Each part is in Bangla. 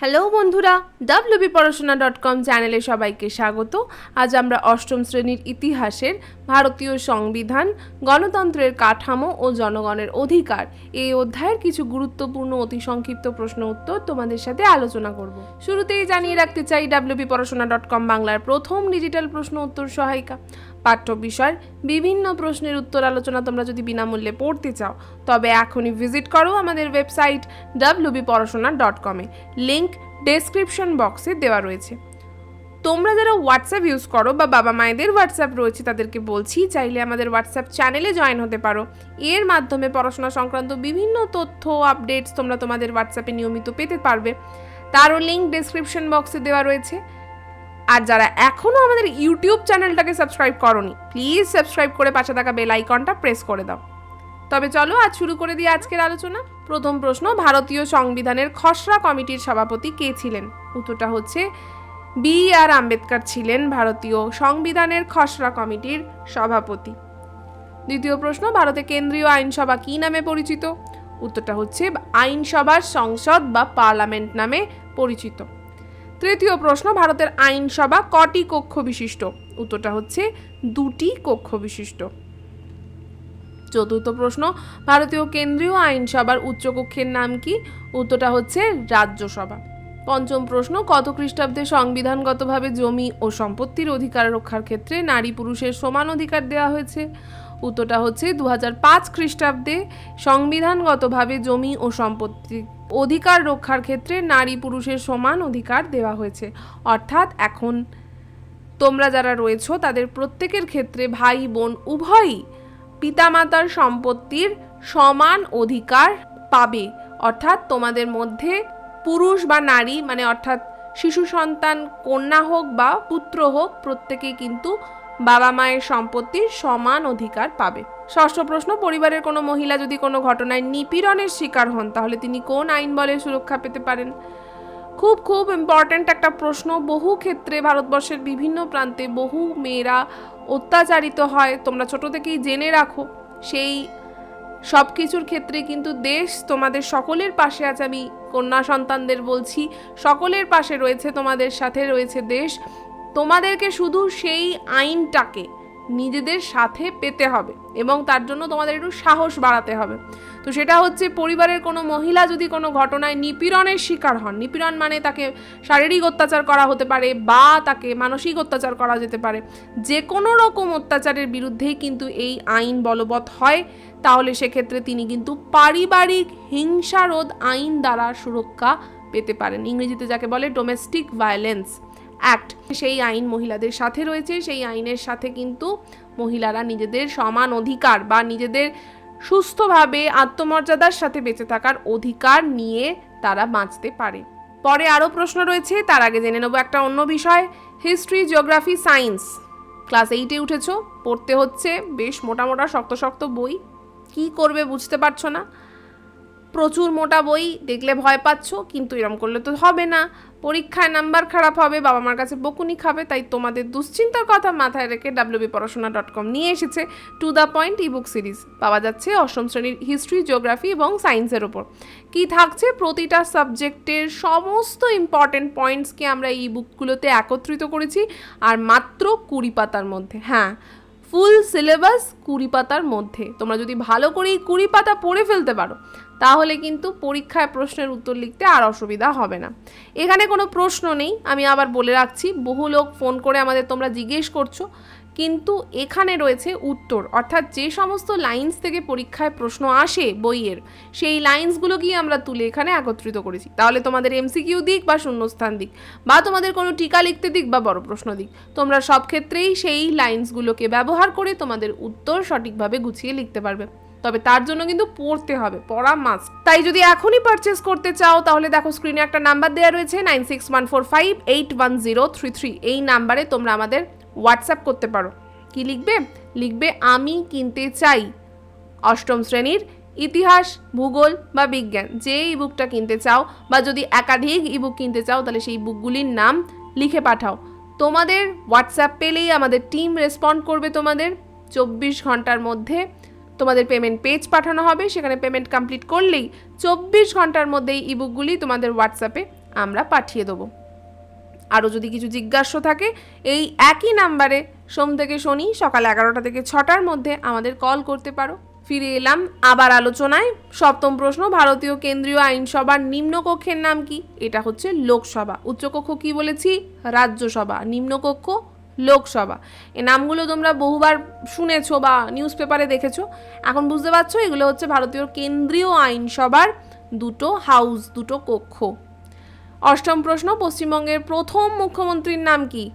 হ্যালো বন্ধুরা ডাব্লিউবি পড়াশোনা ডট কম চ্যানেলে সবাইকে স্বাগত। আজ আমরা অষ্টম শ্রেণির ইতিহাসের ভারতীয় সংবিধান, গণতন্ত্রের কাঠামো ও জনগণের অধিকার এই অধ্যায়ের কিছু গুরুত্বপূর্ণ, অতি সংক্ষিপ্ত প্রশ্ন উত্তর তোমাদের সাথে আলোচনা করব। শুরুতেই জানিয়ে রাখতে চাই ডাব্লিউবি পড়াশোনা ডট কম বাংলার প্রথম ডিজিটাল প্রশ্ন উত্তর সহায়িকা। পাঠ্য বিষয়ের বিভিন্ন প্রশ্নের উত্তর আলোচনা তোমরা যদি বিনামূল্যে পড়তে চাও, তবে এখনই ভিজিট করো আমাদের ওয়েবসাইট ডাব্লিউবি পড়াশোনা ডট কমে লিঙ্ক ডেসক্রিপশন বক্সে দেওয়া রয়েছে। তোমরা যারা হোয়াটসঅ্যাপ ইউজ করো বা বাবা মায়েদের হোয়াটসঅ্যাপ রয়েছে, তাদেরকে বলছি, চাইলে আমাদের হোয়াটসঅ্যাপ চ্যানেলে জয়েন হতে পারো। এর মাধ্যমে পড়াশোনা সংক্রান্ত বিভিন্ন তথ্য, আপডেটস তোমরা তোমাদের হোয়াটসঅ্যাপে নিয়মিত পেতে পারবে। তারও লিঙ্ক ডেসক্রিপশন বক্সে দেওয়া রয়েছে। আর যারা এখনও আমাদের ইউটিউব চ্যানেলটাকে সাবস্ক্রাইব করনি প্লিজ সাবস্ক্রাইব করে পাশে থাকা বেল আইকনটা প্রেস করে দাও। তবে চলো আজ শুরু করে দিই আজকের আলোচনা। প্রথম প্রশ্ন, ভারতীয় সংবিধানের খসড়া কমিটির সভাপতি কে ছিলেন? উত্তরটা হচ্ছে বি আর আম্বেদকর ছিলেন ভারতীয় সংবিধানের খসড়া কমিটির সভাপতি। দ্বিতীয় প্রশ্ন, ভারতে কেন্দ্রীয় আইনসভা কী নামে পরিচিত? উত্তরটা হচ্ছে আইনসভার সংসদ বা পার্লামেন্ট নামে পরিচিত। তৃতীয় প্রশ্ন, ভারতের আইনসভা কটি কক্ষ বিশিষ্ট? উত্তরটা হচ্ছে দুটি কক্ষ বিশিষ্ট। চতুর্থ প্রশ্ন, ভারতীয় কেন্দ্রীয় আইনসভার উচ্চকক্ষের নাম কি? উত্তরটা হচ্ছে রাজ্যসভা। পঞ্চম প্রশ্ন, কত খ্রিস্টাব্দে সংবিধানগতভাবে জমি ও সম্পত্তির অধিকার রক্ষার ক্ষেত্রে নারী পুরুষের সমান অধিকার দেওয়া হয়েছে? উত্তরটা হচ্ছে দু হাজার পাঁচ খ্রিস্টাব্দে সংবিধানগতভাবে জমি ও সম্পত্তি অধিকার রক্ষার ক্ষেত্রে নারী পুরুষের সমান অধিকার দেওয়া হয়েছে। অর্থাৎ এখন তোমরা যারা রয়েছো, তাদের প্রত্যেকের ক্ষেত্রে ভাই, বোন, উভয়ই পিতামাতার সম্পত্তির সমান অধিকার পাবে। অর্থাৎ তোমাদের মধ্যে পুরুষ বা নারী মানে অর্থাৎ শিশু সন্তান, কন্যা হোক বা পুত্র হোক, প্রত্যেকেই কিন্তু বাবা মায়ের সম্পত্তির সমান অধিকার পাবে। ষষ্ঠ প্রশ্ন, পরিবারের কোনো মহিলা যদি কোনো ঘটনায় নিপীড়নের শিকার হন, তাহলে তিনি কোন আইন বলে সুরক্ষা পেতে পারেন? খুব খুব ইম্পর্ট্যান্ট একটা প্রশ্ন। বহু ক্ষেত্রে ভারতবর্ষের বিভিন্ন প্রান্তে বহু মেয়েরা অত্যাচারিত হয়। তোমরা ছোট থেকেই জেনে রাখো, সেই সব কিছুর ক্ষেত্রে কিন্তু দেশ তোমাদের সকলের পাশে আছে। আমি কন্যা সন্তানদের বলছি, সকলের পাশে রয়েছে, তোমাদের সাথে রয়েছে দেশ। তোমাদেরকে শুধু সেই আইনটাকে নিজেদের সাথে পেতে হবে এবং তার জন্য তোমাদের একটু সাহস বাড়াতে হবে। তো সেটা হচ্ছে পরিবারের কোনো মহিলা যদি কোনো ঘটনায় নিপীড়নের শিকার হন, নিপীড়ন মানে তাকে শারীরিক অত্যাচার করা হতে পারে বা তাকে মানসিক অত্যাচার করা যেতে পারে। যে কোনো রকম অত্যাচারের বিরুদ্ধেই কিন্তু এই আইন বলবৎ হয়। তাহলে সেক্ষেত্রে তিনি কিন্তু পারিবারিক হিংসারোধ আইন দ্বারা সুরক্ষা পেতে পারেন। ইংরেজিতে যাকে বলে ডোমেস্টিক ভায়োলেন্স অ্যাক্ট সেই আইন মহিলাদের সাথে রয়েছে, সেই আইনের সাথে কিন্তু মহিলারা নিজেদের সমান অধিকার বা নিজেদের সুস্থভাবে আত্মমর্যাদার সাথে বেঁচে থাকার অধিকার নিয়ে তারা বাঁচতে পারে। পরে আরও প্রশ্ন রয়েছে, তার আগে জেনে নেব একটা অন্য বিষয় হিস্ট্রি জিওগ্রাফি সায়েন্স ক্লাস এইটে উঠেছো, পড়তে হচ্ছে, বেশ মোটা মোটা, শক্ত শক্ত বই। কি করবে বুঝতে পারছ না? প্রচুর মোটা বই দেখলে ভয় পাচ্ছ, কিন্তু এরম করলে তো হবে না। পরীক্ষায় নাম্বার খারাপ হবে বাবা মার কাছে বকুনি খাবে, তাই তোমাদের দুশ্চিন্তার কথা মাথায় রেখে ডাব্লিউবি পড়াশোনা ডট কম নিয়ে এসেছে to the point ebook series পাওয়া যাচ্ছে অষ্টম শ্রেণির হিস্ট্রি জিওগ্রাফি এবং সায়েন্সের ওপর কি থাকছে? প্রতিটা সাবজেক্টের সমস্ত ইম্পর্টেন্ট পয়েন্টসকে আমরা এই বুকগুলোতে একত্রিত করেছি, আর মাত্র কুড়ি পাতার মধ্যে। হ্যাঁ ফুল সিলেবাস কুড়ি পাতার মধ্যে। তোমরা যদি ভালো করে এই কুড়ি পাতা পড়ে ফেলতে পারো, তাহলে কিন্তু পরীক্ষায় প্রশ্নের উত্তর লিখতে আর অসুবিধা হবে না। এখানে কোনো প্রশ্ন নেই, আমি আবার বলে রাখছি, বহু লোক ফোন করে আমাদের তোমরা জিজ্ঞেস করছ কিন্তু এখানে রয়েছে উত্তর। অর্থাৎ যে সমস্ত লাইন্স থেকে পরীক্ষায় প্রশ্ন আসে বইয়ের, সেই লাইন্সগুলোকেই আমরা তুলে এখানে একত্রিত করেছি। তাহলে তোমাদের এমসিকিউ দিক বা শূন্যস্থান দিক, বা তোমাদের কোনো টিকা লিখতে দিক বা বড় প্রশ্ন দিক, তোমরা সব ক্ষেত্রেই সেই লাইন্সগুলোকে ব্যবহার করে তোমাদের উত্তর সঠিকভাবে গুছিয়ে লিখতে পারবে। তবে তার জন্য কিন্তু পড়তে হবে, পড়া মাস্ট তাই যদি এখনই পারচেস করতে চাও, তাহলে দেখো স্ক্রিনে একটা নাম্বার দেওয়া রয়েছে nine six one four five eight one zero three three এই নাম্বারে তোমরা আমাদের হোয়াটসঅ্যাপ করতে পারো। কি লিখবে? লিখবে, আমি কিনতে চাই। অষ্টম শ্রেণির ইতিহাস, ভূগোল বা বিজ্ঞান। যে ইবুকটা কিনতে চাও বা যদি একাধিক ইবুক কিনতে চাও, তাহলে সেই বুকগুলির নাম লিখে পাঠাও। তোমাদের হোয়াটসঅ্যাপ পেলেই আমাদের টিম রেসপন্ড করবে তোমাদের। চব্বিশ ঘণ্টার মধ্যে তোমাদের পেমেন্ট পেজ পাঠানো হবে। সেখানে পেমেন্ট কমপ্লিট করলেই চব্বিশ ঘণ্টার মধ্যে মধ্যেই ইবুকগুলি তোমাদের হোয়াটসঅ্যাপে আমরা পাঠিয়ে দেবো। আরও যদি কিছু জিজ্ঞাস্য থাকে, এই একই নাম্বারে সোম থেকে শনি সকাল এগারোটা থেকে ছটার মধ্যে আমাদের কল করতে পারো। ফিরে এলাম আবার আলোচনায়। সপ্তম প্রশ্ন, ভারতীয় কেন্দ্রীয় আইনসভার নিম্নকক্ষের নাম কি? এটা হচ্ছে লোকসভা। উচ্চকক্ষ কি বলেছি? রাজ্যসভা। নিম্নকক্ষ লোকসভা। এ নামগুলো তোমরা বহুবার শুনেছো বা নিউজ পেপারে দেখেছ। এখন বুঝতে পারছ, এগুলো হচ্ছে ভারতীয় কেন্দ্রীয় আইনসভার দুটো হাউস, দুটো কক্ষ। অষ্টম প্রশ্ন, পশ্চিমবঙ্গের প্রথম মুখ্যমন্ত্রীর নাম কি?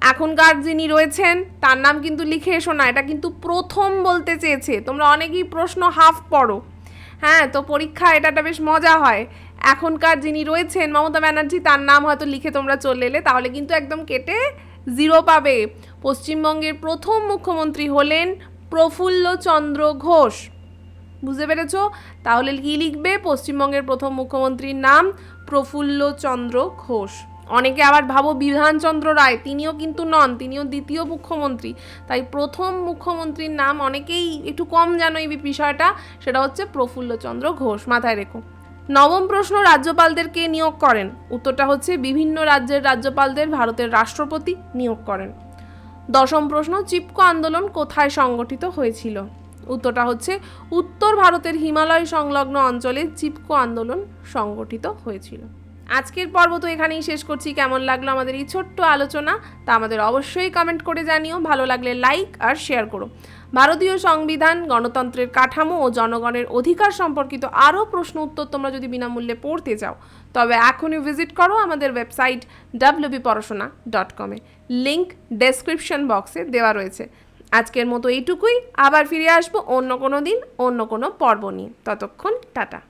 এখনকার যিনি রয়েছেন, তার নাম কিন্তু লিখে এসো না, এটা কিন্তু প্রথম বলতে চেয়েছে। তোমরা অনেকেই প্রশ্ন হাফ পড়ো। হ্যাঁ তো পরীক্ষা এটাটা বেশ মজা হয়। এখনকার যিনি রয়েছেন, মমতা ব্যানার্জি, তার নাম হয়তো লিখে তোমরা চলে এলে, তাহলে কিন্তু একদম কেটে জিরো পাবে। পশ্চিমবঙ্গের প্রথম মুখ্যমন্ত্রী হলেন প্রফুল্ল চন্দ্র ঘোষ। বুঝতে পেরেছ? তাহলে কি লিখবে? পশ্চিমবঙ্গের প্রথম মুখ্যমন্ত্রীর নাম প্রফুল্ল চন্দ্র ঘোষ। অনেকে আবার ভাবো বিধানচন্দ্র রায়, তিনিও কিন্তু নন, তিনিও দ্বিতীয় মুখ্যমন্ত্রী। তাই প্রথম মুখ্যমন্ত্রীর নাম অনেকেই একটু কম জানো এই বিষয়টা, সেটা হচ্ছে প্রফুল্লচন্দ্র ঘোষ। মাথায় রেখো। নবম প্রশ্ন রাজ্যপালদেরকে নিয়োগ করেন? উত্তরটা হচ্ছে বিভিন্ন রাজ্যের রাজ্যপালদের, ভারতের রাষ্ট্রপতি নিয়োগ করেন। দশম প্রশ্ন, চিপকো আন্দোলন কোথায় সংগঠিত হয়েছিল? উত্তরটা হচ্ছে, উত্তর ভারতের হিমালয় সংলগ্ন অঞ্চলে চিপকো আন্দোলন সংগঠিত হয়েছিল। আজকের পর্ব তো এখানেই শেষ করছি। কেমন লাগল আমাদের এই ছোট্ট আলোচনা? তা আমাদের অবশ্যই কমেন্ট করে জানিও। ভালো লাগলে লাইক আর শেয়ার করো। ভারতীয় সংবিধান, গণতন্ত্রের কাঠামো ও জনগণের অধিকার সম্পর্কিত আরও প্রশ্ন উত্তর তোমরা যদি বিনামূল্যে পড়তে চাও, তবে এখনই ভিজিট করো আমাদের ওয়েবসাইট ডাব্লিউবি পড়াশোনা ডট কমে লিঙ্ক ডেসক্রিপশন বক্সে দেওয়া রয়েছে। আজকের মতো এইটুকুই। আবার ফিরে আসব অন্য কোনো দিন, অন্য কোনো পর্ব নিয়ে। ততক্ষণ টাটা।